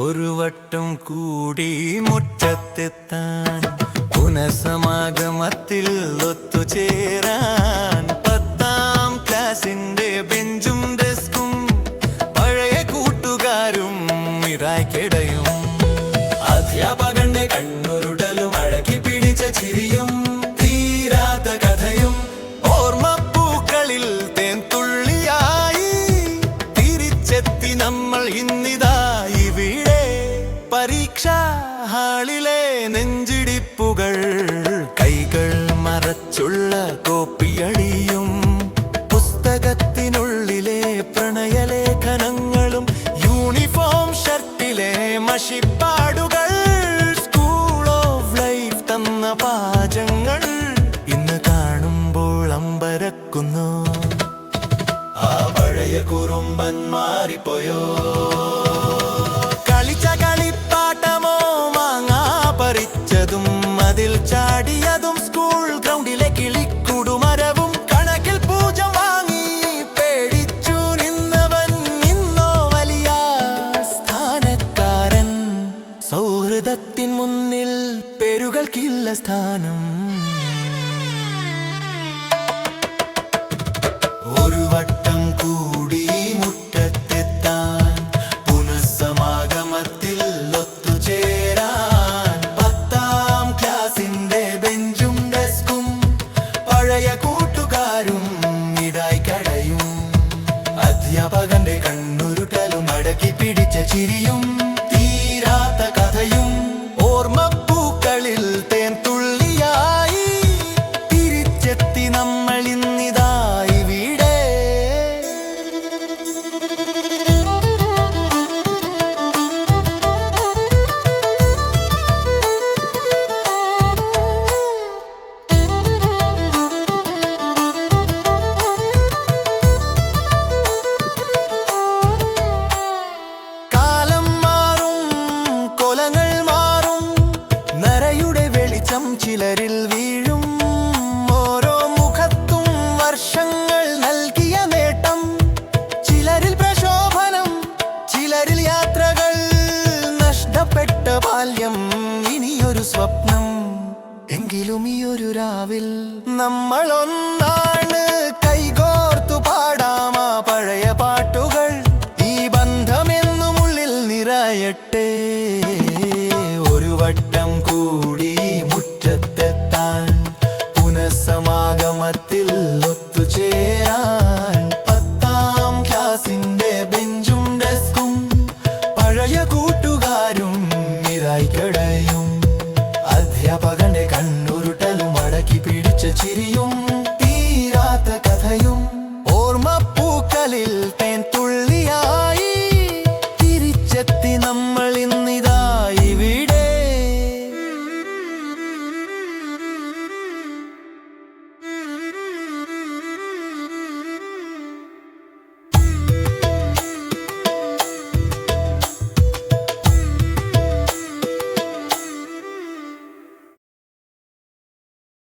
ഒരു വട്ടം കൂടി മുറ്റത്തെത്താൻ പുനഃസമാഗമത്തിൽ ഒത്തുചേരാൻ പത്താം ക്ലാസിന്റെ ബെഞ്ചും ഡെസ്കും പഴയ കൂട്ടുകാരും ഇറായ്ക്കിടയും അധ്യാപകന്റെ കണ്ണുരുടലും അഴകി പിടിച്ച ചിരിയും തീരാത്ത ഓർമ്മപ്പൂക്കളിൽ തേൻ തുള്ളിയായി. തിരിച്ചെത്തി നമ്മൾ ഇന്നിതാ പരീക്ഷാ നെഞ്ചിടിപ്പുകൾ. കൈകൾ മറച്ചുള്ള കോപ്പിയടിയും പുസ്തകത്തിനുള്ളിലെ പ്രണയലേഖനങ്ങളും യൂണിഫോം ഷർട്ടിലെ മഷിപ്പാടുകൾ. സ്കൂൾ ഓഫ് ലൈഫ് തന്ന പാചങ്ങൾ ഇന്ന് കാണുമ്പോൾ അമ്പരക്കുന്നു. ആ പഴയ കുറുമ്പൻ മാറിപ്പോയോ? പറിച്ചതും അതിൽ ചാടിയതും സ്കൂൾ ഗ്രൗണ്ടിലെ കിളിക്കുടുമരവും കണക്കിൽ പൂജ വാങ്ങി പേടിച്ചു നിന്നവൻ ഇന്നോ വലിയ സ്ഥാനക്കാരൻ. സൗഹൃദത്തിൻ മുന്നിൽ പേരുകൾക്കില്ല സ്ഥാനം. അധ്യാപകന്റെ കണ്ണുരുട്ടലും അടക്കി പിടിച്ച ചിരിയും ചിലരിൽ വീഴും. ഓരോ മുഖത്തും വർഷങ്ങൾ നൽകിയ നേട്ടം. ചിലരിൽ പ്രശോഭനം ചിലരിൽ യാത്രകൾ. നഷ്ടപ്പെട്ട ബാല്യം ഇനിയൊരു സ്വപ്നം. എങ്കിലും ഈ ഒരു രാവിൽ നമ്മൾ ഒന്നാണ് കൈകോർത്തു പാടാമാ പഴയ പാട്ടുകൾ. ഈ ബന്ധമെന്നുമുള്ളിൽ നിറയട്ടെ. ഒരു വട്ടം കൂട്ടുകാരും ഇതായി കിടയും. അധ്യാപകന്റെ കണ്ണുരുട്ടലും അടക്കി പിടിച്ച ചിരിയും തീരാത്ത കഥയും ഓർമ്മപ്പൂക്കളിൽ തേൻ തുള്ളിയായി. തിരിച്ചെത്തി നമ്മൾ ഇന്ന്